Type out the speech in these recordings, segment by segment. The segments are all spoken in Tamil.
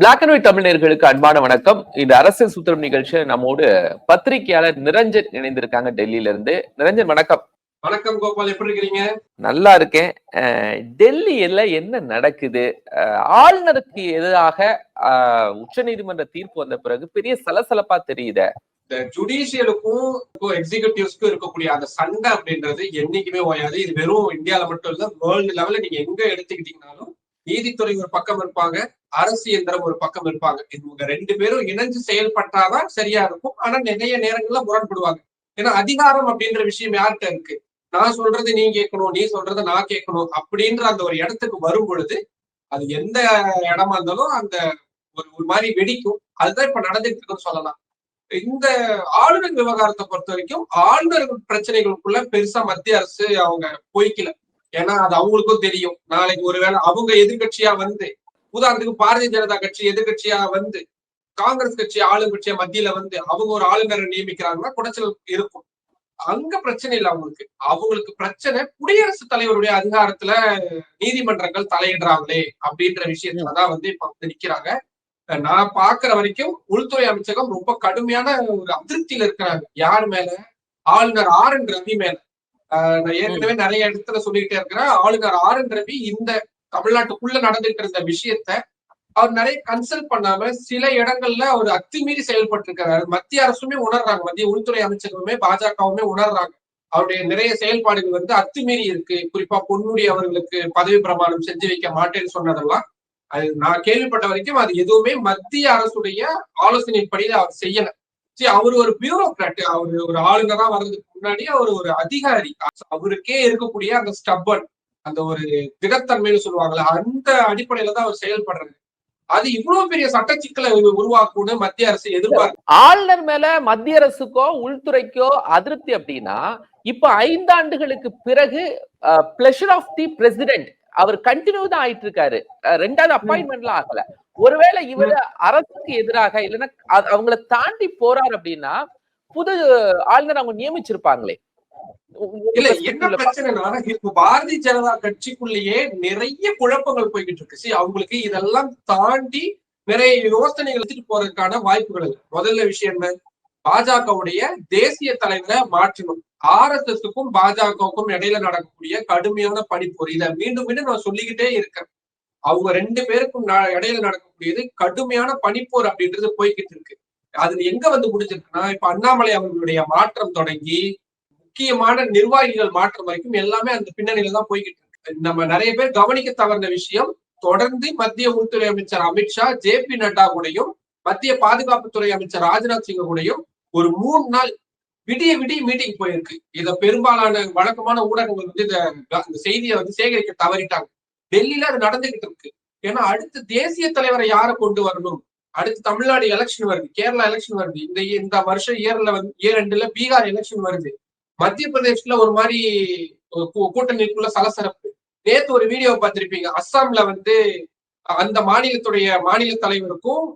பிளாக் அண்ட் ஒயிட் தமிழர்களுக்கு அன்பான வணக்கம். இந்த அரசியல் சூத்திரம் நிகழ்ச்சியில் நம்மோடு பத்திரிகையாளர் நிரஞ்சன் இணைந்திருக்காங்க டெல்லியில இருந்து நிரஞ்சன் வணக்கம். வணக்கம் கோபால் எப்படி இருக்கிறீங்க? நல்லா இருக்கேன். டெல்லியில என்ன நடக்குது? ஆளுநருக்கு எதிராக அஹ், உச்சநீதிமன்ற தீர்ப்பு வந்த பிறகு பெரிய சலசலப்பா தெரியுத. இந்த ஜுடிஷியலுக்கும் எக்ஸிகூட்டிவ்ஸ்க்கும் இருக்கக்கூடிய அந்த சண்டை அப்படின்றது என்னைக்குமே ஓயாது. இது வெறும் இந்தியால மட்டும் இல்ல வேர்ல்டு லெவல்ல நீங்க எங்க எடுத்துக்கிட்டீங்கனாலும் நீதித்துறை ஒரு பக்கம் இருப்பாங்க அரசு இயந்திரம் ஒரு பக்கம் இருப்பாங்க. இவங்க ரெண்டு பேரும் இணைஞ்சு செயல்பட்டாதான் சரியா இருக்கும். ஆனா நிறைய நேரங்கள்ல முரண்படுவாங்க. ஏன்னா அதிகாரம் அப்படின்ற விஷயம் யார்கிட்ட இருக்கு? நான் சொல்றது நீ கேட்கணும் நீ சொல்றதை நான் கேட்கணும் அப்படின்ற அந்த ஒரு இடத்துக்கு வரும் பொழுது அது எந்த இடமா இருந்தாலும் அந்த ஒரு ஒரு மாதிரி வெடிக்கும். அதுதான் இப்ப நடந்துட்டு இருக்குன்னு சொல்லலாம். இந்த ஆளுநர் விவகாரத்தை பொறுத்த வரைக்கும் ஆளுநர் பிரச்சனைகளுக்குள்ள பெருசா மத்திய அரசு அவங்க போய்க்கல. ஏன்னா அது அவங்களுக்கும் தெரியும். நாளைக்கு ஒருவேளை அவங்க எதிர்கட்சியா வந்து உதாரணத்துக்கு பாரதிய ஜனதா கட்சி எதிர்கட்சியா வந்து காங்கிரஸ் கட்சி ஆளுங்கட்சியா மத்தியில வந்து அவங்க ஒரு ஆளுநரை நியமிக்கிறாங்கன்னா குடைச்சல் இருக்கும். அங்க பிரச்சனை இல்லை அவங்களுக்கு. அவங்களுக்கு பிரச்சனை குடியரசுத் தலைவருடைய அதிகாரத்துல நீதிமன்றங்கள் தலையிடுறாங்களே அப்படின்ற விஷயத்துலதான் வந்து இப்ப வந்து நிக்கிறாங்க. நான் பாக்குற வரைக்கும் உள்துறை அமைச்சகம் ரொம்ப கடுமையான ஒரு அதிருப்தியில இருக்கிறாங்க. யார் மேல? ஆளுநர் ஆர் என் ரவி மேல. நான் ஏற்கனவே நிறைய இடத்துல சொல்லிக்கிட்டே இருக்கிறேன். ஆளுநர் ஆர் என் ரவி இந்த தமிழ்நாட்டுக்குள்ள நடந்துட்டு இருந்த விஷயத்த அவர் நிறைய கன்சல்ட் பண்ணாம சில இடங்கள்ல அவர் அத்துமீறி செயல்பட்டு இருக்கிறாரு மத்திய அரசுமே உணர்றாங்க. மத்திய உள்துறை அமைச்சகமுமே பாஜகவுமே உணர்றாங்க. அவருடைய நிறைய செயல்பாடுகள் வந்து அத்துமீறி இருக்கு. குறிப்பா பொன்முடி அவர்களுக்கு பதவி பிரமாணம் செஞ்சு வைக்க மாட்டேன்னு சொன்னதெல்லாம் அது நான் கேள்விப்பட்ட வரைக்கும் அது எதுவுமே மத்திய அரசுடைய ஆலோசனைப்படி அவர் செய்யல. சரி அவர் ஒரு பியூரோக்ராட் அவர் ஒரு ஆளுநரா வர்றதுக்கு முன்னாடி அவர் ஒரு அதிகாரி. அவருக்கே இருக்கக்கூடிய அந்த ஸ்டப்பன் அந்த ஒரு திடத்தன்மைன்னு சொல்லுவாங்கல்ல அந்த அடிப்படையில தான் அவர் செயல்படுறாரு. அது இவ்வளவு பெரிய சட்ட சிக்கலை உருவாக்கும்னு மத்திய அரசு எதிர்பார்க்கு ஆளுநர் மேல மத்திய அரசுக்கோ உள்துறைக்கோ அதிருப்தி அப்படின்னா இப்ப ஐந்தாண்டுகளுக்கு பிறகு பிளஷர் ஆஃப் தி பிரசிடென்ட் அவர் கண்டினியூ தான் ஆயிட்டு இருக்காரு ரெண்டாவது அப்பாயின்மெண்ட்லாம் ஆகல. ஒருவேளை இவர் அரசுக்கு எதிராக இல்லைன்னா அவங்கள தாண்டி போறார் அப்படின்னா புது ஆளுநர் அவங்க நியமிச்சிருப்பாங்களே. இல்ல என்ன பிரச்சனைனா இப்ப பாரதிய ஜனதா கட்சிக்குள்ளேயே நிறைய குழப்பங்கள் போய்கிட்டு இருக்கு. அவங்களுக்கு இதெல்லாம் தாண்டி நிறைய யோசனைகள் எடுத்துட்டு போறதுக்கான வாய்ப்புகள் முதல்ல விஷயம் என்ன? பாஜகவுடைய தேசிய தலைவரை மாற்றணும். ஆர் எஸ் எஸ்க்கும் பாஜகவுக்கும் இடையில நடக்கக்கூடிய கடுமையான பனிப்போர் இதை மீண்டும் மீண்டும் நான் சொல்லிக்கிட்டே இருக்கேன். அவங்க ரெண்டு பேருக்கும் ந- இடையில நடக்கக்கூடியது கடுமையான பனிப்போர் அப்படின்றது போய்கிட்டு இருக்கு. அது எங்க வந்து முடிஞ்சிருக்குன்னா இப்ப அண்ணாமலை அவர்களுடைய மாற்றம் தொடங்கி முக்கியமான நிர்வாகிகள் மாற்றம் வரைக்கும் எல்லாமே அந்த பின்னணியில தான் போய்கிட்டு இருக்கு. நம்ம நிறைய பேர் கவனிக்க தவறின விஷயம் தொடர்ந்து மத்திய உள்துறை அமைச்சர் அமித்ஷா ஜே பி நட்டா கூடயும் மத்திய பாதுகாப்புத்துறை அமைச்சர் ராஜ்நாத் சிங் கூடயும் ஒரு மூணு நாள் விடிய விடிய மீட்டிங் போயிருக்கு. இத பெரும்பாலான வழக்கமான ஊடகங்கள் வந்து இந்த இந்த செய்தியை வந்து சேகரிக்க தவறிட்டாங்க. டெல்லியில அது நடந்துகிட்டு இருக்கு. ஏன்னா அடுத்து தேசிய தலைவரை யாரை கொண்டு வரணும்? அடுத்து தமிழ்நாடு எலெக்ஷன் வருது. கேரளா எலெக்ஷன் வருது. இந்த இந்த வருஷம் இயர்ல வந்து இயர் ரெண்டுல பீகார் எலெக்ஷன் வருது. மத்திய பிரதேஷ்ல ஒரு மாதிரி கூட்டணிக்குள்ள சலசலப்பு. நேத்து ஒரு வீடியோ பார்த்திருப்பீங்க. அஸ்ஸாம்ல வந்து அந்த மாநிலத்துடைய மாநில தலைவருக்கும்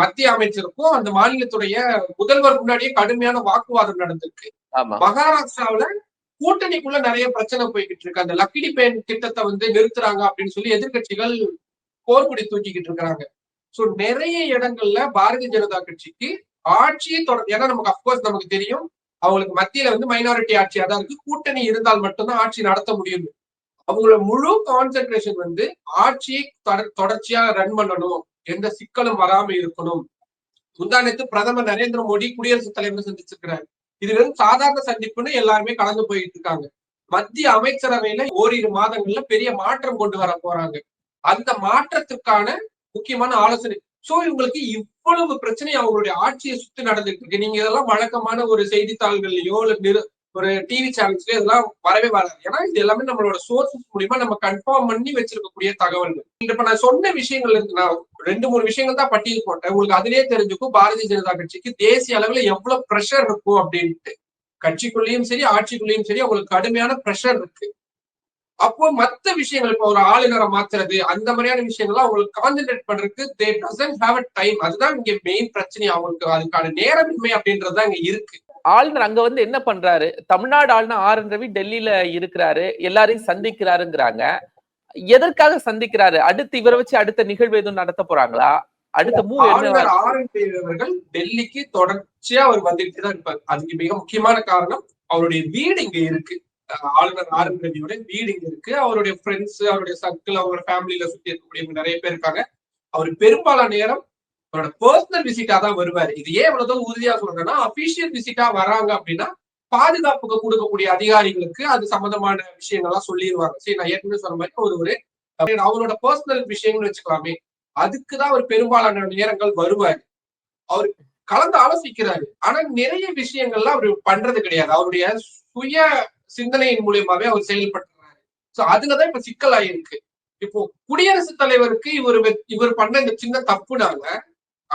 மத்திய அமைச்சருக்கும் அந்த மாநிலத்துடைய முதல்வர் முன்னாடியே கடுமையான வாக்குவாதம் நடந்திருக்கு. ஆமா. மகாராஷ்டிராவுல கூட்டணிக்குள்ள நிறைய பிரச்சனை போய்கிட்டு இருக்கு. அந்த லக்கிடி பேன் திட்டத்தை வந்து நிறுத்துறாங்க அப்படின்னு சொல்லி எதிர்க்கட்சிகள் போர்க்குடி தூக்கிக்கிட்டு இருக்கிறாங்க. சோ நிறைய இடங்கள்ல பாரதிய ஜனதா கட்சிக்கு ஆட்சியை தொடர் ஏன்னா நமக்கு அப்கோர்ஸ் நமக்கு தெரியும். அவங்களுக்கு மத்தியில வந்து மைனாரிட்டி ஆட்சியா தான் இருக்கு. கூட்டணி இருந்தால் மட்டும்தான் ஆட்சி நடத்த முடியும் அவங்களோட முழு கான்சென்ட்ரேஷன் வந்து ஆட்சியை தொடர் தொடர்ச்சியா ரன் பண்ணணும். எந்த சிக்கலும் வராம இருக்கணும். முந்தானத்து பிரதமர் நரேந்திர மோடி குடியரசுத் தலைவர் சந்திச்சிருக்கிறார். இது வந்து சாதாரண சந்திப்புன்னு எல்லாருமே கலந்து போயிட்டு இருக்காங்க. மத்திய அமைச்சரவையில ஓரிரு மாதங்கள்ல பெரிய மாற்றம் கொண்டு வர போறாங்க. அந்த மாற்றத்துக்கான முக்கியமான ஆலோசனை. சோ இவங்களுக்கு இவ்வளவு பிரச்சனை அவங்களுடைய ஆட்சியை சுத்தி நடந்துட்டு இருக்கு. நீங்க இதெல்லாம் வழக்கமான ஒரு செய்தித்தாள்கள்லயோ இல்ல ஒரு டிவி சேனல்ஸ்ல இதெல்லாம் வரவே வராது. ஏன்னா இது எல்லாமே நம்மளோட சோர்சஸ் மூலியமா நம்ம கன்ஃபார்ம் பண்ணி வச்சிருக்கக்கூடிய தகவல்கள். இப்ப நான் சொன்ன விஷயங்கள் இருக்கு நான் ரெண்டு மூணு விஷயங்கள் தான் பட்டியல் போட்டேன். உங்களுக்கு அதுலயே தெரிஞ்சுக்கும் பாரதிய ஜனதா கட்சிக்கு தேசிய அளவுல எவ்வளவு ப்ரெஷர் இருக்கும் அப்படின்ட்டு. கட்சிக்குள்ளேயும் சரி ஆட்சிக்குள்ளேயும் சரி அவங்களுக்கு கடுமையான ப்ரெஷர் இருக்கு. அப்போ மத்த விஷயங்கள் இப்போ ஒரு ஆளுநரை மாத்துறது அந்த மாதிரியான விஷயங்கள்லாம் அவங்களுக்கு கான்சென்ட்ரேட் பண்றதுக்கு they doesn't have a time அதுதான் இங்க மெயின் பிரச்சனை. அவங்களுக்கு அதுக்கான நேரமின்மை அப்படின்றதுதான் இங்க இருக்கு. ஆளுநர் அங்க வந்து என்ன பண்றாரு? தமிழ்நாடு ஆளுநர் ஆர் என் ரவி டெல்லியில இருக்கிறாரு எல்லாரையும் சந்திக்கிறாருங்கிறாங்க. எதற்காக சந்திக்கிறாரு? அடுத்து இவரை வச்சு அடுத்த நிகழ்வு எதுவும் நடத்த போறாங்களா? அடுத்த மூவ் அவர்கள் டெல்லிக்கு தொடர்ச்சியா அவர் வந்துட்டு தான் இருப்பார். அதுக்கு மிக முக்கியமான காரணம் அவருடைய வீடு இங்க இருக்கு. ஆளுநர் ஆர் என் ரவியோட வீடு இங்க இருக்கு. அவருடைய ஃப்ரெண்ட்ஸ் அவருடைய சர்க்கிள் அவரோட ஃபேமிலியில சுத்தி இருக்கக்கூடியவங்க நிறைய பேர் இருக்காங்க. அவர் பெரும்பாலான நேரம் அவரோட பர்சனல் விசிட்டா தான் வருவாரு. இது ஏன் இவ்வளவு தூரம் உறுதியா சொல்றேன்னா அபிஷியல் விசிட்டா வராங்க அப்படின்னா பாதுகாப்புக்கு கொடுக்கக்கூடிய அதிகாரிகளுக்கு அது சம்பந்தமான விஷயங்கள்லாம் சொல்லிடுவாங்க சரி நான் ஏற்கனவே சொன்ன மாதிரி ஒரு ஒரு அவரோட பர்சனல் விஷயங்கள் வச்சுக்கலாமே அதுக்குதான் அவர் பெரும்பாலான நேரங்கள் வருவார். அவர் கலந்து ஆலோசிக்கிறாரு. ஆனா நிறைய விஷயங்கள்லாம் அவர் பண்றது கிடையாது. அவருடைய சுய சிந்தனையின் மூலியமாவே அவர் செயல்படுறாரு சோ அதுலதான் இப்ப சிக்கலாயிருக்கு. இப்போ குடியரசுத் தலைவருக்கு இவர் இவர் பண்ண இந்த சின்ன தப்புனால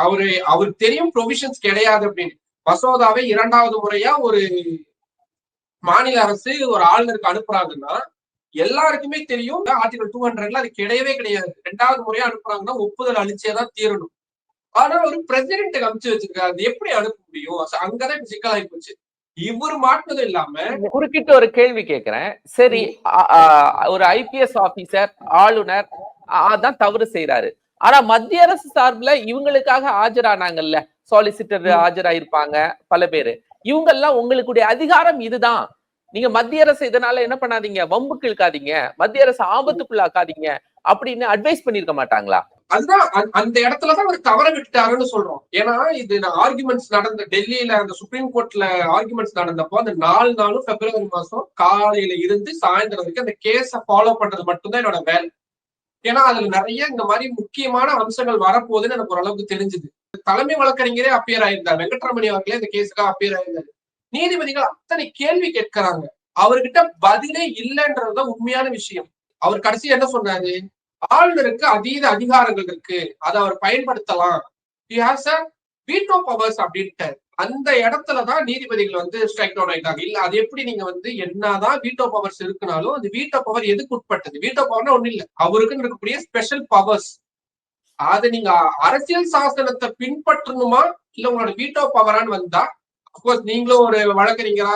அவரு அவருக்கு தெரியும் ப்ரொவிஷன்ஸ் கிடையாது அப்படின்னு. மசோதாவை இரண்டாவது முறையா ஒரு மாநில அரசு ஒரு ஆளுநருக்கு அனுப்புறாங்கன்னா எல்லாருக்குமே தெரியும் ஆர்டிகல் டூ ஹண்ட்ரட்ல அது கிடையவே கிடையாது. ரெண்டாவது முறையா அனுப்புறாங்கன்னா ஒப்புதல் அளிச்சேதான் தீரணும். ஆனா ஒரு பிரசிடென்ட்டுக்கு அனுப்பிச்சு வச்சிருக்காரு. அது எப்படி அனுப்ப முடியும்? அங்கதான் சிக்கலாகி போச்சு. இவர் மாட்டினது இல்லாம குறுக்கிட்டு ஒரு கேள்வி கேக்குறேன். சரி ஒரு ஐபிஎஸ் ஆபீசர் ஆளுநர் அதான் தவறு செய்யறாரு ஆனா மத்திய அரசு சார்பில் இவங்களுக்காக ஆஜரானாங்கல்ல. சாலிசிட்டர். ஆஜராயிருப்பாங்க பல பேரு. இவங்க எல்லாம் உங்களுடைய அதிகாரம் இதுதான். நீங்க மத்திய அரசு இதனால என்ன பண்ணாதீங்க? வம்புக்கு இழுக்காதீங்க மத்திய அரசு ஆபத்துக்குள்ளாக்காதீங்க அப்படின்னு அட்வைஸ் பண்ணிருக்க மாட்டாங்களா? அதுதான் அந்த- அந்த இடத்துலதான் அவர் தவற விட்டுட்டாருன்னு சொல்றோம். ஏன்னா இது ஆர்குமெண்ட்ஸ் நடந்த டெல்லியில அந்த சுப்ரீம் கோர்ட்ல ஆர்குமெண்ட்ஸ் நடந்தப்போ அந்த நாலு நாளும் பிப்ரவரி மாசம் காலையில இருந்து சாயந்தரம் வரைக்கும் அந்த கேஸ ஃபாலோ பண்றது மட்டும்தான் என்னோட வேலை. ஏன்னா அதுல நிறைய இந்த மாதிரி முக்கியமான அம்சங்கள் வரப்போகுதுன்னு எனக்கு ஓரளவுக்கு தெரிஞ்சுது. தலைமை வழக்கறிஞரே அப்பியர் ஆயிருந்தார். வெங்கட்ரமணி அவர்களே இந்த கேஸுக்காக அப்பியர் ஆயிருந்தாரு. நீதிபதிகள் அத்தனை கேள்வி கேட்கிறாங்க. அவர்கிட்ட பதிலே இல்லைன்றது உண்மையான விஷயம். அவர் கடைசி என்ன சொன்னாரு? ஆளுநருக்கு அதீத அதிகாரங்கள் இருக்கு. அதை அவர் பயன்படுத்தலாம். வீட்டோ பவர்ஸ் அப்படின்ட்டு. அந்த இடத்துலதான் நீதிபதிகள் வந்து ஸ்ட்ரைக் டவுன் ஆயிட்டாங்க. இல்ல அது எப்படி நீங்க வந்து என்னதான் வீட்டோ பவர்ஸ் இருக்குனாலும் அந்த வீட்டோ பவர் எதுக்கு உட்பட்டது? வீட்டோ பவர்னா ஒண்ணு இல்ல. அவருக்குன்னு இருக்கக்கூடிய ஸ்பெஷல் பவர்ஸ் அது நீங்க அரசியல் சாசனத்தை பின்பற்றணுமா? இல்ல உங்களோட வீட்டோ பவரான்னு வந்தா? அப்கோர்ஸ் நீங்களும் ஒரு வழக்கறிஞரா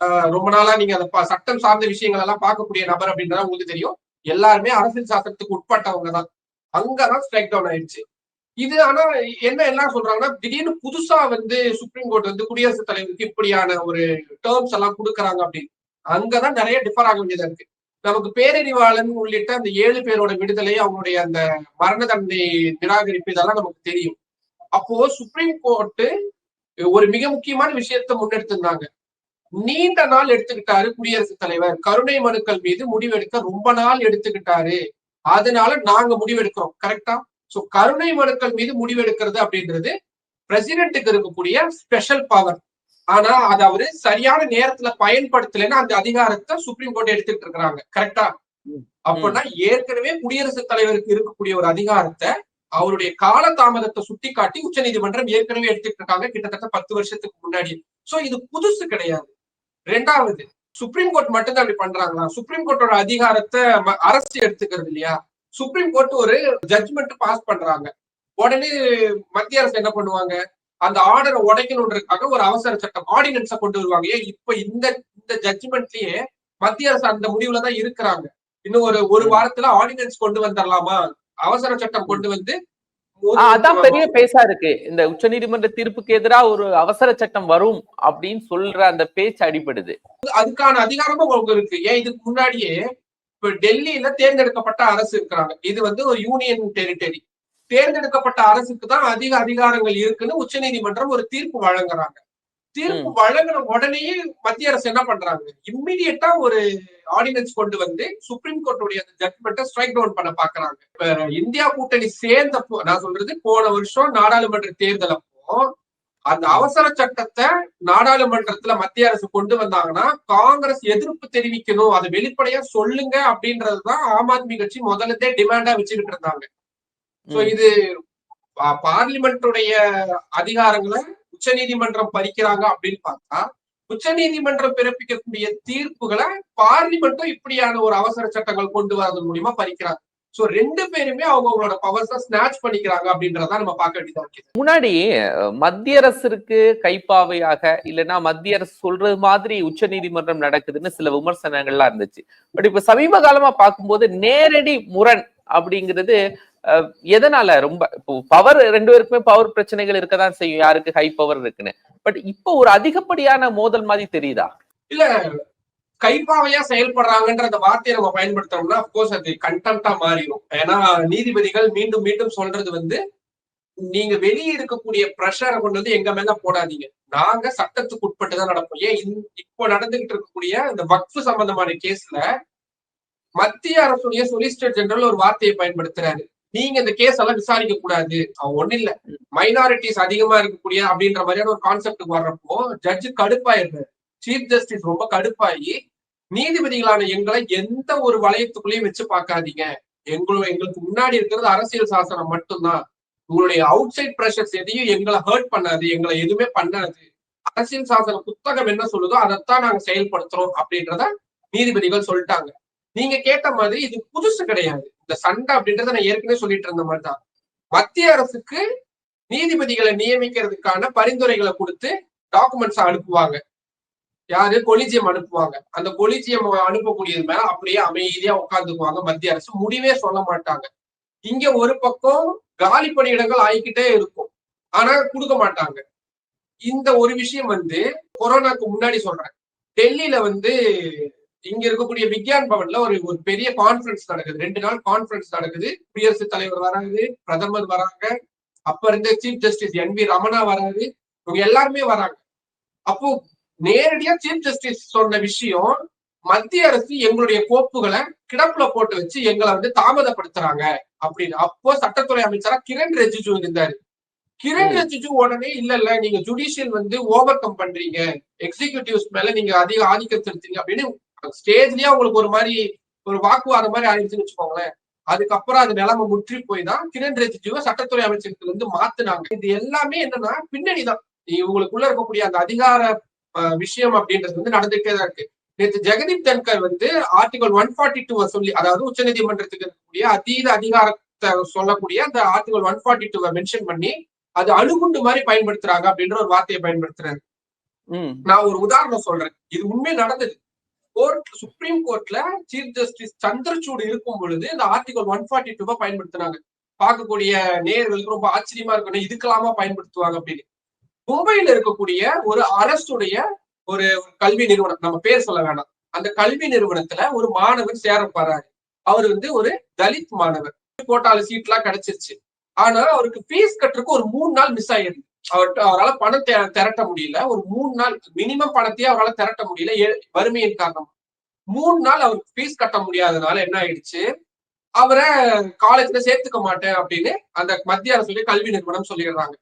ஆஹ், ரொம்ப நாளா நீங்க அந்த ப- சட்டம் சார்ந்த விஷயங்கள் எல்லாம் பார்க்கக்கூடிய நபர் அப்படின்றத உங்களுக்கு தெரியும். எல்லாருமே அரசியல் சாசனத்துக்கு உட்பட்டவங்க தான். அங்கதான் ஸ்ட்ரைக் டவுன் ஆயிடுச்சு. இது ஆனா என்ன எல்லாம் சொல்றாங்கன்னா திடீர்னு புதுசா வந்து சுப்ரீம் கோர்ட் வந்து குடியரசுத் தலைவருக்கு இப்படியான ஒரு டேர்ம்ஸ் எல்லாம் கொடுக்குறாங்க அப்படின்னு. அங்கதான் நிறைய டிஃபர் ஆக வேண்டியதா இருக்கு. நமக்கு பேரறிவாளன் உள்ளிட்ட அந்த ஏழு பேரோட விடுதலை அவங்களுடைய அந்த மரண தண்டனை நிராகரிப்பு இதெல்லாம் நமக்கு தெரியும். அப்போ சுப்ரீம் கோர்ட்டு ஒரு மிக முக்கியமான விஷயத்த முன்னெடுத்திருந்தாங்க. நீண்ட நாள் எடுத்துக்கிட்டாரு குடியரசுத் தலைவர். கருணை மனுக்கள் மீது முடிவெடுக்க ரொம்ப நாள் எடுத்துக்கிட்டாரு. அதனால நாங்க முடிவெடுக்கிறோம். கரெக்டா சோ கருணை மனுக்கள் மீது முடிவெடுக்கிறது அப்படின்றது பிரசிடென்ட்டுக்கு இருக்கக்கூடிய ஸ்பெஷல் பவர் ஆனா அது அவரு சரியான நேரத்துல பயன்படுத்தலைன்னா அந்த அதிகாரத்தை சுப்ரீம் கோர்ட் எடுத்துட்டு இருக்காங்க கரெக்டா. அப்படின்னா ஏற்கனவே குடியரசுத் தலைவருக்கு இருக்கக்கூடிய ஒரு அதிகாரத்தை அவருடைய கால தாமதத்தை சுட்டி காட்டி உச்சநீதிமன்றம் ஏற்கனவே எடுத்துட்டு இருக்காங்க. கிட்டத்தட்ட பத்து வருஷத்துக்கு முன்னாடி. சோ இது புதுசு கிடையாது. ரெண்டாவது சுப்ரீம் கோர்ட் மட்டும்தான் அப்படி பண்றாங்களா? சுப்ரீம் கோர்ட்டோட அதிகாரத்தை அரசு எடுத்துக்கிறது இல்லையா? சுப்ரீம் கோர்ட் ஒரு ஜட்ஜ்மெண்ட் பாஸ் பண்றாங்க. உடனே மத்திய அரசு என்ன பண்ணுவாங்க? அந்த ஆர்டரை உடைக்கணுன்றதுக்காக ஒரு அவசர சட்டம் ஆர்டினன்ஸை கொண்டு வருவாங்க. ஏன்? இப்ப இந்த இந்த ஜட்ஜ்மெண்ட்லயே மத்திய அரசு அந்த முடிவுல தான் இருக்கிறாங்க. இன்னும் ஒரு ஒரு வாரத்துல ஆர்டினன்ஸ் கொண்டு வந்துடலாமா அவசர சட்டம் கொண்டு வந்து அதான் பெரிய பேசா இருக்கு. இந்த உச்சநீதிமன்ற தீர்ப்புக்கு எதிராக ஒரு அவசர சட்டம் வரும் அப்படின்னு சொல்ற அந்த பேச்சு அடிபடுது. அதுக்கான அதிகாரமும் உங்களுக்கு இருக்கு. ஏன்? இதுக்கு முன்னாடியே இப்ப டெல்லியில தேர்ந்தெடுக்கப்பட்ட அரசு இருக்கிறாங்க. இது வந்து ஒரு யூனியன் டெரிட்டரி தேர்ந்தெடுக்கப்பட்ட அரசுக்கு தான் அதிக அதிகாரங்கள் இருக்குன்னு உச்சநீதிமன்றம் ஒரு தீர்ப்பு வழங்குறாங்க. தீர்ப்பு வழங்கின உடனேயே மத்திய அரசு என்ன பண்றாங்க? இம்மிடியட்டா ஒரு ஆர்டினன்ஸ் கொண்டு வந்து சுப்ரீம் கோர்ட்டுடைய அந்த ஜட்மெண்ட்டை ஸ்ட்ரைக் டவுன் பண்ண பாக்குறாங்க. இப்ப இந்தியா கூட்டணி சேர்ந்தப்போ நான் சொல்றது போன வருஷம் நாடாளுமன்ற தேர்தல் அப்போ அந்த அவசர சட்டத்தை நாடாளுமன்றத்துல மத்திய அரசு கொண்டு வந்தாங்கன்னா காங்கிரஸ் எதிர்ப்பு தெரிவிக்கணும் அதை வெளிப்படையா சொல்லுங்க அப்படின்றதுதான் ஆம் ஆத்மி கட்சி முதல்லதே டிமாண்டா வச்சுக்கிட்டு இருந்தாங்க சோ. இது பார்லிமெண்ட்டுடைய அதிகாரங்களை உச்சநீதிமன்றம் பறிக்கிறாங்க அப்படின்னு பார்த்தா உச்சநீதிமன்றம் பிறப்பிக்கக்கூடிய தீர்ப்புகளை பார்லிமெண்ட்டும் இப்படியான ஒரு அவசர சட்டங்கள் கொண்டு வரது மூலியமா பறிக்கிறாங்க சோ ரெண்டு பேருமே அவங்களோட பவர்ஸை ஸ்நாச் பண்ணிக்கிறாங்க அப்படின்றத நம்ம பார்க்க வேண்டியதா இருக்கு. முன்னாடி மத்திய அரசிற்கு கைப்பாவையாக இல்லைன்னா மத்திய அரசு சொல்றது மாதிரி உச்ச நீதிமன்றம் நடக்குதுன்னு சில விமர்சனங்கள்லாம் இருந்துச்சு. பட் இப்ப சமீப காலமா பார்க்கும்போது நேரடி முரண் அப்படிங்கிறது எதனால ரொம்ப இப்போ பவர் ரெண்டு பேருக்குமே பவர் பிரச்சனைகள் இருக்கதான் செய்யும். யாருக்கு ஹை பவர் இருக்குன்னு. பட் இப்போ ஒரு அதிகப்படியான மோதல் மாதிரி தெரியுதா? இல்ல கைப்பாவையா செயல்படுறாங்கன்ற அந்த வார்த்தையை நம்ம பயன்படுத்தோம்னா அப்கோர்ஸ் அது கண்டெம்ட்டா மாறிடும் ஏன்னா நீதிபதிகள் மீண்டும் மீண்டும் சொல்றது வந்து நீங்க வெளியே இருக்கக்கூடிய ப்ரெஷரை கொண்டு வந்து எங்க மேல போடாதீங்க. நாங்க சட்டத்துக்கு உட்பட்டு தான் நடப்போம். ஏன் இப்போ நடந்துகிட்டு இருக்கக்கூடிய இந்த வக்ஃபு சம்பந்தமான கேஸ்ல மத்திய அரசுடைய சொலிசிட்டர் ஜெனரல் ஒரு வார்த்தையை பயன்படுத்துறாரு. நீங்க இந்த கேஸ் எல்லாம் விசாரிக்க கூடாது. அவன் ஒண்ணு இல்ல. மைனாரிட்டிஸ் அதிகமா இருக்கக்கூடிய அப்படின்ற மாதிரியான ஒரு கான்செப்டுக்கு வர்றப்போ ஜட்ஜு கடுப்பாயிருந்தாரு சீஃப் ஜஸ்டிஸ் ரொம்ப கடுப்பாகி நீதிபதிகளான எங்களை எந்த ஒரு வளையத்துக்குள்ளேயும் வச்சு பார்க்காதீங்க. எங்களும் எங்களுக்கு முன்னாடி இருக்கிறது அரசியல் சாசனம் மட்டும்தான். உங்களுடைய அவுட் சைட் ப்ரெஷர்ஸ் எதையும் எங்களை ஹர்ட் பண்ணாது எங்களை எதுவுமே பண்ணாது. அரசியல் சாசன புத்தகம் என்ன சொல்லுதோ அதைத்தான் நாங்க செயல்படுத்துறோம் அப்படின்றத நீதிபதிகள் சொல்லிட்டாங்க. நீங்க கேட்ட மாதிரி இது புதுசு கிடையாது. இந்த சண்டை அப்படின்றத நான் ஏற்கனவே சொல்லிட்டு இருந்த மாதிரி தான். மத்திய அரசுக்கு நீதிபதிகளை நியமிக்கிறதுக்கான பரிந்துரைகளை கொடுத்து டாக்குமெண்ட்ஸ் அனுப்புவாங்க. யாரு கொலிஜியம் அனுப்புவாங்க. அந்த கொலிஜியம் அனுப்பக்கூடியது மேல அப்படியே அமைதியா உட்காந்துக்குவாங்க மத்திய அரசு முடிவே சொல்ல மாட்டாங்க. இங்க ஒரு பக்கம் காலி பணியிடங்கள் ஆகிக்கிட்டே இருக்கும். ஆனா கொடுக்க மாட்டாங்க. இந்த ஒரு விஷயம் வந்து கொரோனாக்கு முன்னாடி சொல்றேன். டெல்லியில வந்து இங்க இருக்கக்கூடிய விக்யான் பவன்ல ஒரு ஒரு பெரிய கான்ஃபரன்ஸ் நடக்குது. ரெண்டு நாள் கான்ஃபரன்ஸ் நடக்குது. குடியரசுத் தலைவர் வராது பிரதமர் வராங்க. அப்ப இருந்த chief justice N V Ramana வராது இவங்க எல்லாருமே வராங்க. அப்போ நேரடியா சீஃப் ஜஸ்டிஸ் சொன்ன விஷயம் மத்திய அரசு எங்களுடைய கோப்புகளை கிடப்புல போட்டு வச்சு எங்களை வந்து தாமதப்படுத்துறாங்க அப்படின்னு. அப்போ சட்டத்துறை அமைச்சரா கிரண் ரெஜிஜு இருந்தாரு. கிரண். ரெஜிஜு உடனே இல்ல இல்ல நீங்க ஜுடிஷியல் வந்து ஓவர் கம் பண்றீங்க. எக்ஸிகியூட்டிவ்ஸ் மேல நீங்க அதிக ஆதிக்கம் செலுத்துறீங்க. அப்படின்னு ஸ்டேஜ்லயே உங்களுக்கு ஒரு மாதிரி ஒரு வாக்குவாதம் மாதிரி ஆயிடுச்சுன்னு வச்சுக்கோங்களேன். அதுக்கப்புறம் அது நிலைமை முற்றி போய் தான் கிரண் ரிஜிஜுவை சட்டத்துறை அமைச்சருக்கு வந்து மாத்துனாங்க. இது எல்லாமே என்னன்னா பின்னணிதான் இவங்களுக்குள்ள இருக்கக்கூடிய அந்த அதிகார விஷயம் அப்படின்றது வந்து நடந்துட்டே தான் இருக்கு. நேற்று ஜெகதீப் தன்கர் வந்து ஆர்டிகல் ஒன் ஃபார்ட்டி டூ சொல்லி அதாவது உச்சநீதிமன்றத்துக்கு இருக்கக்கூடிய அதீத அதிகாரத்தை சொல்லக்கூடிய அந்த ஆர்டிகல் ஒன் ஃபார்ட்டி டூவை மென்ஷன் பண்ணி அது அணுகுண்டு மாதிரி பயன்படுத்துறாங்க அப்படின்ற ஒரு வார்த்தையை பயன்படுத்துறாரு. நான் ஒரு உதாரணம் சொல்றேன். இது உண்மை நடந்தது? கோர்ட் சுப்ரீம் கோர்ட்ல சீஃப் ஜஸ்டிஸ் சந்திரசூட் இருக்கும் பொழுது இந்த ஆர்டிகல் ஒன் ஃபார்ட்டி டூவை பயன்படுத்தினாங்க. பார்க்கக்கூடிய நேயர்களுக்கு ரொம்ப ஆச்சரியமா இருக்கணும் இதுக்கெல்லாமா பயன்படுத்துவாங்க அப்படின்னு. மும்பையில இருக்கக்கூடிய ஒரு அரசுடைய ஒரு கல்வி நிறுவனம் நம்ம பேர் சொல்ல வேணாம். அந்த கல்வி நிறுவனத்துல ஒரு மாணவர் சேர போறாரு அவர் வந்து ஒரு தலித் மாணவர். கோட்டால சீட் எல்லாம் கிடைச்சிருச்சு. ஆனா அவருக்கு ஃபீஸ் கட்டுறதுக்கு ஒரு மூணு நாள் மிஸ் ஆயிடுது. அவர்கிட்ட அவரால் பணம் திரட்ட முடியல. ஒரு மூணு நாள் மினிமம் பணத்தையே அவரால் திரட்ட முடியல. ஏ- வறுமையின் காரணம். மூணு நாள் அவருக்கு ஃபீஸ் கட்ட முடியாதனால என்ன ஆயிடுச்சு? அவரை காலேஜ்ல சேர்த்துக்க மாட்டேன் அப்படின்னு அந்த மத்திய அரசுடைய கல்வி நிறுவனம் சொல்லிடுறாங்க.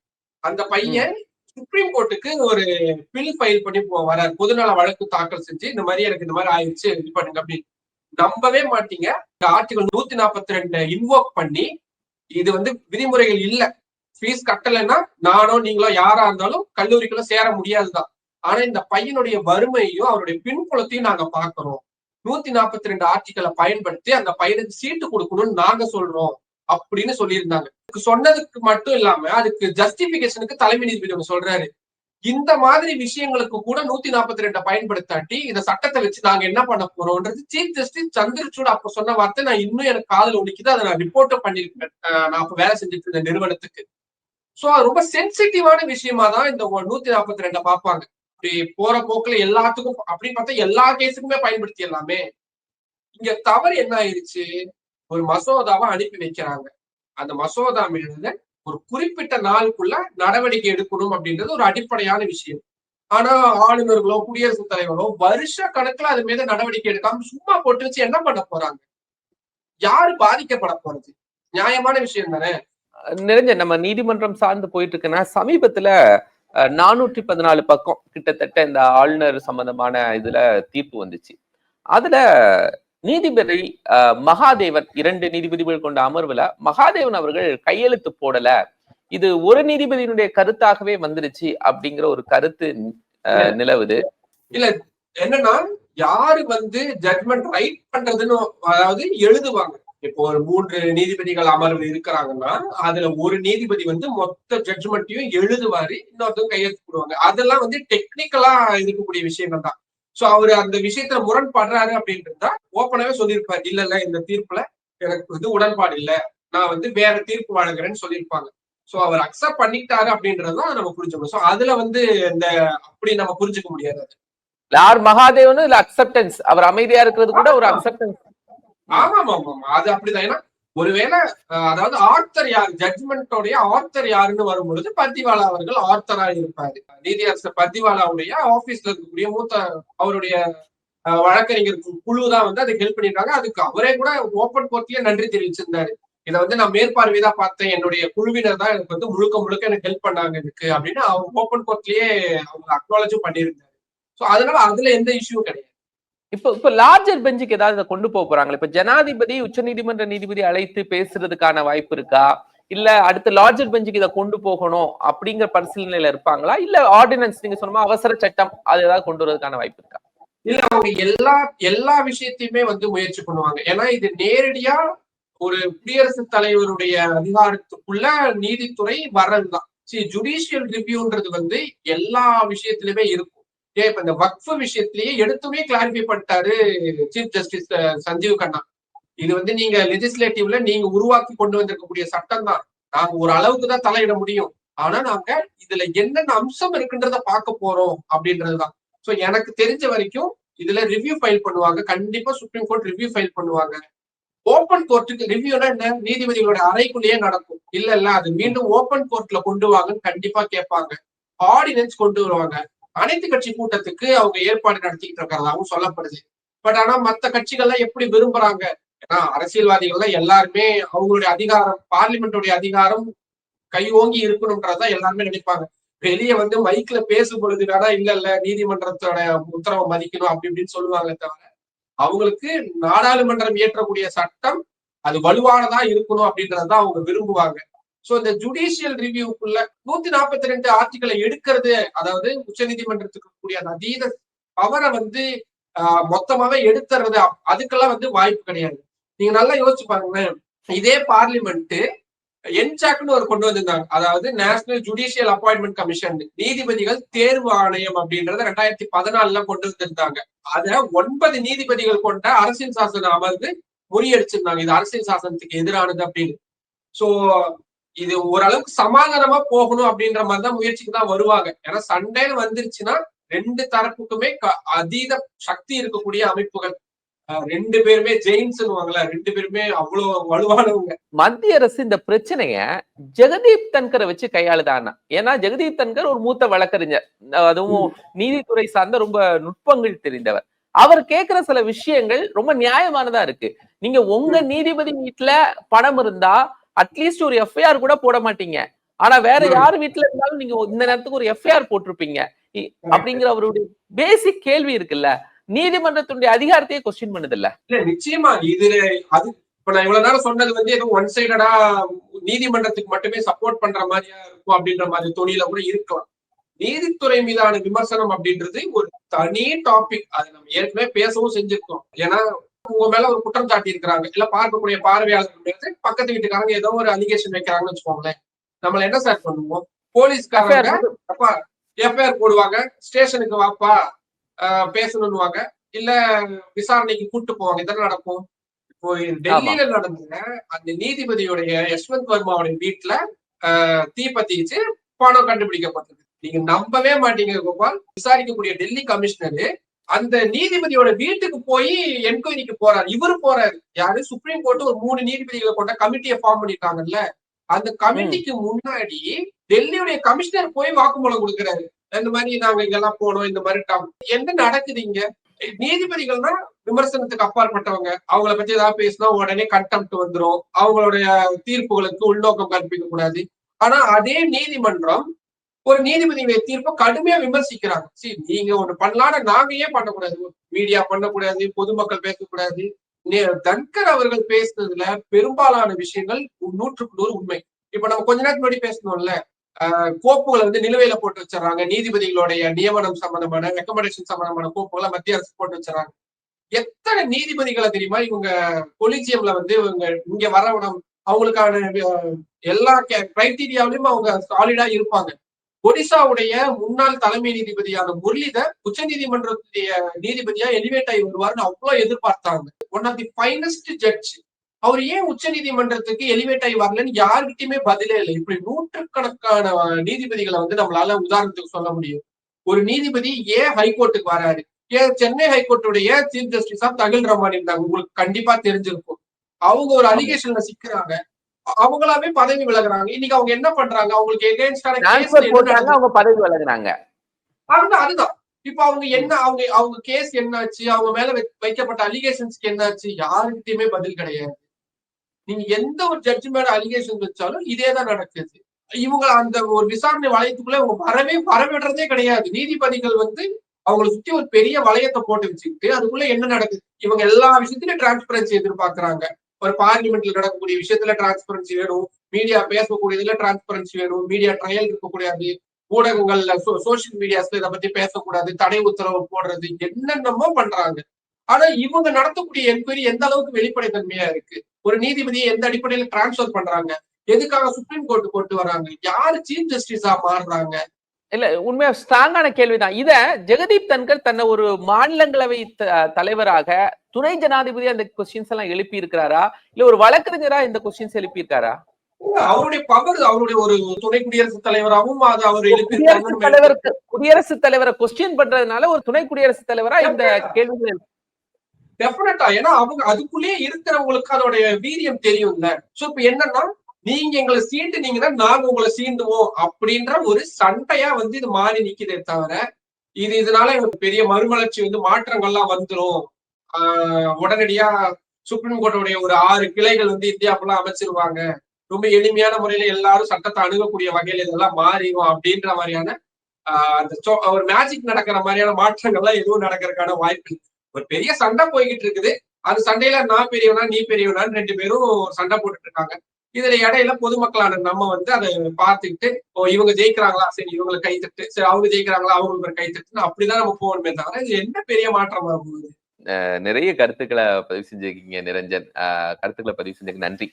அந்த பையன் சுப்ரீம் கோர்ட்டுக்கு ஒரு பில் ஃபைல் பண்ணி போ- பொதுநல வழக்கு தாக்கல் செஞ்சு இந்த மாதிரி எனக்கு இந்த மாதிரி ஆயிடுச்சு இது பண்ணுங்க அப்படின்னு. நம்பவே மாட்டீங்க. இந்த ஆர்டிகல் நூத்தி நாற்பத்தி ரெண்டு இன்வோக் பண்ணி இது வந்து விதிமுறைகள் இல்ல. ஃபீஸ் கட்டலைன்னா நானோ நீங்களோ யாரா இருந்தாலும் கல்லூரிக்குள்ள சேர முடியாதுதான். ஆனா இந்த பையனுடைய வறுமையையும் அவருடைய பின்புலத்தையும் நாங்க பாக்குறோம். நூத்தி நாற்பத்தி ரெண்டு ஆர்டிக்கலை பயன்படுத்தி அந்த பையனுக்கு சீட்டு கொடுக்கணும்னு நாங்க சொல்றோம். அப்படின்னு சொல்லியிருந்தாங்க. சொன்னதுக்கு மட்டும் இல்லாம அதுக்கு ஜஸ்டிபிகேஷனுக்கு தலைமை நீதிபதி ஒண்ணு சொல்றாரு. இந்த மாதிரி விஷயங்களுக்கு கூட நூத்தி நாற்பத்தி ரெண்டை பயன்படுத்தாட்டி இந்த சட்டத்தை வச்சு நாங்க என்ன பண்ண போறோம்ன்றது சீஃப் ஜஸ்டிஸ் சந்திரசூட் அப்ப சொன்ன வார்த்தை நான் இன்னும் எனக்கு காதுல ஒலிக்குது. அதை நான் ரிப்போர்ட்டும் பண்ணிருக்கேன் நான் அப்ப வேலை செஞ்சுட்டு இருந்த நிறுவனத்துக்கு. சோ அது ரொம்ப சென்சிட்டிவான விஷயமா தான் இந்த நூத்தி நாற்பத்தி ரெண்டை பார்ப்பாங்க. இப்படி போற போக்குல எல்லாத்துக்கும் அப்படின்னு பார்த்தா எல்லா கேஸுக்குமே பயன்படுத்தி எல்லாமே இங்க தவறு என்ன ஆயிருச்சு? ஒரு மசோதாவை அனுப்பி வைக்கிறாங்க. அந்த மசோதா மீது ஒரு குறிப்பிட்ட நாளுக்குள்ள நடவடிக்கை எடுக்கணும் அப்படின்றது ஒரு அடிப்படையான விஷயம். ஆனா ஆளுநர்களோ குடியரசுத் தலைவரோ வருஷ கணக்குல அது மீது நடவடிக்கை எடுக்காம சும்மா போட்டு வச்சு என்ன பண்ண போறாங்க? யாரு பாதிக்கப்பட போறது? நியாயமான விஷயம் தானே? நிறைஞ்ச நம்ம நீதிமன்றம் சார்ந்து போயிட்டு இருக்குன்னா சமீபத்துல நானூற்றி பதினாலு பக்கம் கிட்டத்தட்ட இந்த ஆளுநர் சம்பந்தமான இதுல தீர்ப்பு வந்துச்சு. அதுல நீதிபதி அஹ், மகாதேவன் இரண்டு நீதிபதிகள் கொண்ட அமர்வுல மகாதேவன் அவர்கள் கையெழுத்து போடல. இது ஒரு நீதிபதியினுடைய கருத்தாகவே வந்துருச்சு அப்படிங்கிற ஒரு கருத்து நிலவுது. என்னன்னா யாரு வந்து ஜட்மெண்ட் ரைட் பண்றதுன்னு அதாவது எழுதுவாங்க. இப்போ ஒரு மூன்று நீதிபதிகள் அமர்வு இருக்கிறாங்கன்னா அதுல ஒரு நீதிபதி வந்து மொத்த ஜட்ஜ்மெண்ட்டையும் எழுதுவாரு இன்னொருத்தவங்க கையெழுத்து போடுவாங்க. அதெல்லாம் வந்து டெக்னிக்கலா இருக்கக்கூடிய விஷயங்கள் தான் சோ அவர் அந்த விஷயத்துல முரண்படுறாரு அப்படின்றதா ஓப்பனாவே சொல்லியிருப்பாரு. இல்ல இல்ல இந்த தீர்ப்புல எனக்கு வந்து உடன்பாடு இல்ல. நான் வந்து வேற தீர்ப்பு வழங்குறேன்னு சொல்லியிருப்பாங்க. சோ அவர் அக்செப்ட் பண்ணிட்டாரு அப்படின்றதுதான் நம்ம புரிஞ்சுக்கணும். சோ அதுல வந்து இந்த அப்படி நம்ம புரிஞ்சுக்க முடியாது அது. ஆர் மகாதேவனும் இல்ல அக்செப்டன்ஸ் அவர் அமைதியா இருக்கிறது கூட ஒரு அக்செப்டன்ஸ் ஆமா ஆமா ஆமா. அது அப்படிதான். ஏன்னா ஒருவேளை அதாவது ஆர்த்தர் யார் ஜட்மெண்டோடைய ஆர்த்தர் யாருன்னு வரும்பொழுது பத்திவாலா அவர்கள் ஆர்த்தரா இருப்பாரு. நீதியரசர் பத்திவாலாவுடைய ஆபீஸ்ல இருக்கக்கூடிய மூத்த அவருடைய வழக்கறிஞர் குழு தான் வந்து அதை ஹெல்ப் பண்ணிருக்காங்க. அதுக்கு அவரே கூட ஓப்பன் கோர்ட்லயே நன்றி தெரிவிச்சிருந்தாரு. இதை வந்து நான் மேற்பார்வையா பார்த்தேன். என்னுடைய குழுவினர் தான் எனக்கு வந்து முழுக்க முழுக்க எனக்கு ஹெல்ப் பண்ணாங்க எனக்கு அப்படின்னு அவங்க ஓப்பன் கோர்ட்லயே அவங்க அக்னாலஜும் பண்ணியிருந்தாரு. ஸோ அதனால அதுல எந்த இஷ்யூ கிடையாது. இப்ப இப்ப லார்ஜர் பெஞ்சுக்கு ஏதாவது இதை கொண்டு போக போறாங்களா? இப்ப ஜனாதிபதி உச்சநீதிமன்ற நீதிபதி அழைத்து பேசுறதுக்கான வாய்ப்பு இருக்கா? இல்ல அடுத்த லார்ஜர் பெஞ்சுக்கு இதை கொண்டு போகணும் அப்படிங்கிற பரிசீலனையில இருப்பாங்களா? இல்ல ஆர்டினன்ஸ் நீங்க சொன்ன அவசர சட்டம் அது ஏதாவது கொண்டு வரதுக்கான வாய்ப்பு இருக்கா? இல்ல அவங்க எல்லா எல்லா விஷயத்தையுமே வந்து முயற்சி பண்ணுவாங்க. ஏன்னா இது நேரடியா ஒரு குடியரசுத் தலைவருடைய அதிகாரத்துக்குள்ள நீதித்துறை வர்றதுதான். சரி ஜுடிஷியல் ரிவ்யூன்றது வந்து எல்லா விஷயத்திலுமே இருக்கும். ஏன் இப்ப இந்த வக்ஃபு விஷயத்திலேயே எடுத்துமே கிளாரிஃபை பண்ணிட்டாரு சீஃப் ஜஸ்டிஸ் சஞ்சீவ் கண்ணா. இது வந்து நீங்க லெஜிஸ்லேட்டிவ்ல நீங்க உருவாக்கி கொண்டு வந்திருக்கக்கூடிய சட்டம் தான் நாங்க ஒரு அளவுக்கு தான் தலையிட முடியும். ஆனா நாங்க இதுல என்னென்ன அம்சம் இருக்குன்றத பார்க்க போறோம் அப்படின்றதுதான். சோ எனக்கு தெரிஞ்ச வரைக்கும் இதுல ரிவ்யூ ஃபைல் பண்ணுவாங்க. கண்டிப்பா சுப்ரீம் கோர்ட் ரிவ்யூ ஃபைல் பண்ணுவாங்க. ஓபன் கோர்ட்டுக்கு ரிவ்யூனா என்ன? நீதிபதிகளோட அறைக்குள்ளேயே நடக்கும். இல்ல இல்ல அது மீண்டும் ஓபன் கோர்ட்ல கொண்டு வாங்கன்னு கண்டிப்பா கேட்பாங்க. ஆர்டினன்ஸ் கொண்டு வருவாங்க. அனைத்து கட்சி கூட்டத்துக்கு அவங்க ஏற்பாடு நடத்திக்கிட்டு இருக்கிறதாவும் சொல்லப்படுது. பட் ஆனா மத்த கட்சிகள்லாம் எப்படி விரும்புறாங்க? ஏன்னா அரசியல்வாதிகள்லாம் எல்லாருமே அவங்களுடைய அதிகாரம் பார்லிமெண்டோடைய அதிகாரம் கையோங்கி இருக்கணும்ன்றதான் எல்லாருமே நினைப்பாங்க. வெளியே வந்து மைக்ல பேசும் பொழுது வேணா இல்ல இல்ல நீதிமன்றத்தோட உத்தரவை மதிக்கணும் அப்படி இப்படின்னு சொல்லுவாங்க தவிர அவங்களுக்கு நாடாளுமன்றம் இயற்றக்கூடிய சட்டம் அது வலுவானதா இருக்கணும் அப்படின்றதான் அவங்க விரும்புவாங்க. சோ இந்த ஜுடிஷியல் ரிவ்யூக்குள்ள நூத்தி நாற்பத்தி ரெண்டு ஆர்டிகளை எடுக்கிறது அதாவது உச்சநீதிமன்றத்துக்கு கூடிய அந்த அதீத பவரை வந்து மொத்தமாவே எடுத்துறது அதுக்கெல்லாம் வந்து வாய்ப்பு கிடையாது. நீங்க நல்லா யோசிச்சு பாருங்களேன். இதே பார்லிமெண்ட் என்சாக்னு ஒரு கொண்டு வந்திருந்தாங்க. அதாவது நேஷனல் ஜுடிஷியல் அப்பாயின்மெண்ட் கமிஷன் நீதிபதிகள் தேர்வு ஆணையம் அப்படின்றத ரெண்டாயிரத்தி பதினாலுல கொண்டு வந்திருந்தாங்க. அத ஒன்பது நீதிபதிகள் கொண்ட அரசியல் சாசனம் அமர்ந்து முறியடிச்சிருந்தாங்க. இது அரசியல் சாசனத்துக்கு எதிரானது அப்படின்னு. சோ இது ஓரளவுக்கு சமாதானமா போகணும் அப்படின்ற மாதிரி தான் முயற்சிக்கு தான் வருவாங்க. ஏன்னா சண்டைன்னு வந்துருச்சுன்னா ரெண்டு தரப்புக்குமே அதீத சக்தி இருக்கக்கூடிய அமைப்புகள். ரெண்டு பேருமே ஜெயின்ஸ்னுவாங்கல்ல ரெண்டு பேருமே அவ்வளவு வலுவானவங்க. மத்திய அரசு இந்த பிரச்சனைய ஜெகதீப் தன்கரை வச்சு கையாளுதானா ஏன்னா ஜெகதீப் தன்கர் ஒரு மூத்த வழக்கறிஞர். அதுவும் நீதித்துறை சார்ந்த ரொம்ப நுட்பங்கள் தெரிந்தவர். அவர் கேக்குற சில விஷயங்கள் ரொம்ப நியாயமானதா இருக்கு. நீங்க உங்க நீதிபதி வீட்டுல பணம் இருந்தா அட்லீஸ்ட் ஒரு எஃப்ஐஆர் கூட போட மாட்டீங்க. ஆனா வேற. யார் வீட்டுல இருந்தாலும் நீங்க இந்த நேரத்துக்கு ஒரு எஃப்ஐஆர் போட்டிருப்பீங்க. அப்படிங்கிற அவருடைய பேசிக் கேள்வி இருக்குல்ல. நீதிமன்றத்தினுடைய அதிகாரத்தையே கொஸ்டின் பண்ணுது இல்ல இல்ல நிச்சயமா. இதுல அது இப்ப நான் இவ்வளவு நேரம் சொன்னது வந்து ஏதோ ஒன் சைடடா நீதிமன்றத்துக்கு மட்டுமே சப்போர்ட் பண்ற மாதிரியா இருக்கும் அப்படின்ற மாதிரி தொழில கூட இருக்கலாம். நீதித்துறை மீதான விமர்சனம் அப்படின்றது ஒரு தனி டாபிக் அது நம்ம ஏற்கனவே பேசவும் செஞ்சிருக்கோம். ஏன்னா உங்க மேல ஒரு குற்றம் சாட்டி இருக்கிறாங்க இல்ல பார்க்கக்கூடிய பார்வையாளர்கள் பக்கத்து வீட்டுக்காரங்க ஏதோ ஒரு அலிகேஷன் வைக்கிறாங்கன்னு வச்சுக்கோங்களேன். நம்மள என்ன சார் பண்ணுவோம்? போலீஸ்காரங்க அப்பா எஃப்ஐஆர் போடுவாங்க. ஸ்டேஷனுக்கு வாப்பா பேசணும்னுவாங்க இல்ல விசாரணைக்கு கூட்டு போவாங்க. இதெல்லாம் நடக்கும்? இப்போ டெல்லியில நடந்த அந்த நீதிபதியுடைய யஷ்வந்த் வர்மாவுடைய வீட்டுல ஆஹ் தீ பத்திச்சு பணம் கண்டுபிடிக்கப்பட்டது. நீங்க நம்பவே மாட்டீங்க கோபால். விசாரிக்கக்கூடிய டெல்லி கமிஷனரு அந்த நீதிபதியோட வீட்டுக்கு போய் என்கொயரிக்கு போறாரு. இவரு போறாரு. யாரு? சுப்ரீம் கோர்ட் ஒரு மூணு நீதிபதிகளை கொண்ட கமிட்டியை ஃபார்ம் பண்ணிருக்காங்கல்ல. அந்த கமிட்டிக்கு முன்னாடி டெல்லியுடைய கமிஷனர் போய் வாக்குமூலம் கொடுக்கிறாரு. இந்த மாதிரி நாங்க இங்கெல்லாம் போனோம் இந்த மாதிரி டம்- என்ன நடக்குது இங்க? நீதிபதிகள்னா விமர்சனத்துக்கு அப்பாற்பட்டவங்க. அவங்கள பத்தி ஏதாவது பேசினா உடனே கண்டெம்ட் வந்துரும். அவங்களுடைய தீர்ப்புகளுக்கு உள்நோக்கம் கற்பிக்க கூடாது ஆனா அதே நீதிமன்றம் ஒரு நீதிபதியுடைய தீர்ப்பை கடுமையா விமர்சிக்கிறாங்க. சரி நீங்க ஒண்ணு பண்ணலாம்னு நாங்க ஏன் பண்ணக்கூடாது? மீடியா பண்ணக்கூடாது பொதுமக்கள் பேசக்கூடாது. நே- தன்கர் அவர்கள் பேசுனதுல பெரும்பாலான விஷயங்கள் நூற்றுக்கு நூறு உண்மை. இப்ப நம்ம கொஞ்ச நேரத்துக்கு முன்னாடி பேசணும்ல கோப்புகளை வந்து நிலுவையில போட்டு வச்சிடறாங்க. நீதிபதிகளுடைய நியமனம் சம்பந்தமான ரெக்கமெண்டேஷன் சம்பந்தமான கோப்புகளை மத்திய அரசு போட்டு வச்சிடறாங்க. எத்தனை நீதிபதிகளை தெரியுமா? இவங்க கொலிஜியம்ல வந்து இவங்க இங்க வரவணும் அவங்களுக்கான எல்லா கிரைட்டீரியாவிலும் அவங்க சாலிடா இருப்பாங்க. ஒடிசாவுடைய முன்னாள் தலைமை நீதிபதியான முரளிதர் உச்ச நீதிமன்றத்துடைய நீதிபதியா எலிவேட் ஆகி வருவார்னு அவ்வளவு எதிர்பார்த்தாங்க. One of the finest judge அவர் ஏன் உச்ச நீதிமன்றத்துக்கு எலிவேட் ஆகி வரலன்னு யாருக்கிட்டயுமே பதிலே இல்லை. இப்படி நூற்றுக்கணக்கான நீதிபதிகளை வந்து நம்மளால உதாரணத்துக்கு சொல்ல முடியும். ஒரு நீதிபதி ஏன் ஹைகோர்ட்டுக்கு வராரு. ஏன் சென்னை ஹைகோர்ட்டுடைய சீஃப் ஜஸ்டிஸா தகில் ரமான் இருந்தாங்க. உங்களுக்கு கண்டிப்பா தெரிஞ்சிருக்கும். அவங்க ஒரு அலிகேஷன்ல சிக்கிறாங்க. அவங்களாவே பதவி விலகுறாங்க. இன்னைக்கு அவங்க என்ன பண்றாங்க? அவங்களுக்கு எகேன்ஸ்டான அவங்க பதவி விலகுனாங்க. அதுதான் அதுதான். இப்ப அவங்க என்ன அவங்க அவங்க கேஸ் என்னாச்சு? அவங்க மேல வைக்கப்பட்ட அலிகேஷன்ஸ்க்கு என்னாச்சு? யாருக்கிட்டயுமே பதில் கிடையாது. நீங்க எந்த ஒரு ஜட்ஜ் மேல அலிகேஷன் வச்சாலும் இதேதான் நடக்குது. இவங்க அந்த ஒரு விசாரணை வளையத்துக்குள்ள அவங்க வரவே வரவிடுறதே கிடையாது. நீதிபதிகள் வந்து அவங்களை சுத்தி ஒரு பெரிய வளையத்தை போட்டு வச்சுக்கிட்டு அதுக்குள்ள என்ன நடக்குது? இவங்க எல்லா விஷயத்திலும் டிரான்ஸ்பரன்சி எதிர்பார்க்கறாங்க. ஒரு பார்லிமெண்ட்ல நடக்கக்கூடிய விஷயத்துல டிரான்ஸ்பரன்சி வேணும். மீடியா பேசக்கூடியதுல டிரான்ஸ்பரன்சி வேணும். மீடியா ட்ரையல் இருக்கக்கூடாது ஊடகங்கள்ல சோசியல் மீடியாஸ்ல இதை பத்தி பேசக்கூடாது. தடை உத்தரவு போடுறது. என்னென்னமோ பண்றாங்க. ஆனா இவங்க நடத்தக்கூடிய என்கொயரி எந்த அளவுக்கு வெளிப்படைத்தன்மையா இருக்கு? ஒரு நீதிபதியை எந்த அடிப்படையில டிரான்ஸ்பர் பண்றாங்க? எதுக்காக சுப்ரீம் கோர்ட் கொண்டு வராங்க? யாரு சீஃப் ஜஸ்டிஸா மாறுறாங்க? இல்ல உண்மையா ஸ்ட்ராங்கான கேள்விதான். இத ஜெகதீப் தன்கர் தன்னை ஒரு மாநிலங்களவை தலைவராக துணை ஜனாதிபதி அந்த கொஸ்டின்ஸ் எல்லாம் எழுப்பி இருக்கிறாரா இல்ல ஒரு வழக்கறிஞரா இந்த கொஸ்டின்ஸ் எழுப்பி இருக்காரா அவருடைய பவர் அவருடைய ஒரு துணை குடியரசுத் தலைவராகவும் அது அவர் குடியரசுத் தலைவருக்கு குடியரசுத் தலைவரை கொஸ்டின் பண்றதுனால ஒரு துணை குடியரசுத் தலைவரா இந்த கேள்விகள் டெஃபினட்டா ஏன்னா அவங்க அதுக்குள்ளேயே இருக்கிறவங்களுக்கு அதோடைய வீரியம் தெரியும்ல. சோ இப்ப என்னன்னா நீங்க எங்களை சீண்டுனீங்கன்னா நாங்க உங்களை சீண்டுவோம் அப்படின்ற ஒரு சண்டையா வந்து இது மாறி நிக்குதே தவிர இது இதனால எனக்கு பெரிய மறுமலர்ச்சி வந்து மாற்றங்கள்லாம் வந்துரும். ஆஹ் உடனடியா சுப்ரீம் கோர்ட்டுடைய ஒரு ஆறு கிளைகள் வந்து இந்தியா அமைச்சிருவாங்க. ரொம்ப எளிமையான முறையில எல்லாரும் சட்டத்தை அணுகக்கூடிய வகையில இதெல்லாம் மாறிடும் அப்படின்ற மாதிரியான ஆஹ் அந்த ஒரு மேஜிக் நடக்கிற மாதிரியான மாற்றங்கள்லாம் எதுவும் நடக்கிறதுக்கான வாய்ப்பு இல்லை. ஒரு பெரிய சண்டை போய்கிட்டு இருக்குது. அந்த சண்டையில நான் பெரியவனா நீ பெரியவனான்னு ரெண்டு பேரும் சண்டை போட்டுட்டு இருக்காங்க. இதுல இடையில பொதுமக்களான நம்ம வந்து அதை பார்த்துக்கிட்டு ஓ இவங்க ஜெயிக்கிறாங்களா? சரி இவங்களுக்கு கை தட்டு சரி அவங்க ஜெயிக்கிறாங்களா? அவங்களுக்கு ஒரு கை தட்டுன்னு அப்படிதான் நம்ம போகணுமே தவிர இது என்ன பெரிய மாற்றம் அஹ், நிறைய கருத்துக்களை பதிவு செஞ்சிருக்கீங்க நிரஞ்சன். அஹ், கருத்துக்களை பதிவு செஞ்சதுக்கு நன்றி.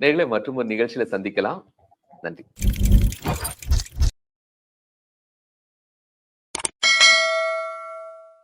நேர்களை மற்றும் ஒரு நிகழ்ச்சியில சந்திக்கலாம். நன்றி.